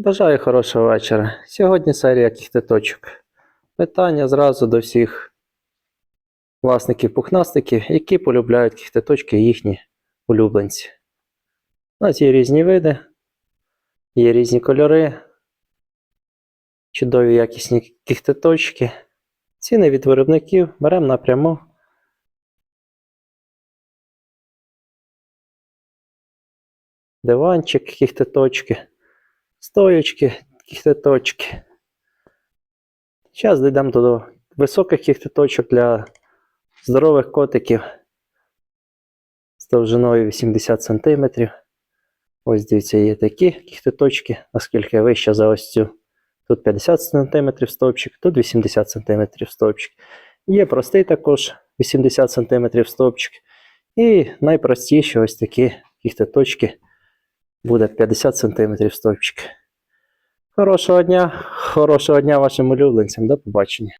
Бажаю хорошого вечора. Сьогодні серія кіхтеточок. Питання зразу до всіх власників пухнастиків, які полюбляють кіхтеточки їхні улюбленці. У нас є різні види, є різні кольори, чудові якісні кіхтеточки. Ціни від виробників беремо напряму. Диванчик, кіхтеточки, стоячки, кіхтеточки. Зараз дійдемо до високих кіхтеточок для здорових котиків з довжиною 80 см. Ось дивіться, є такі кіхтеточки, наскільки вища за ось цю. Тут 50 см стовпчик, тут 80 см стовпчик. Є простий також 80 см стовпчик. І найпростіші ось такі кіхтеточки буде 50 см стовпчик. Хорошого дня, хорошого дня вашим улюбленцям. До побачення.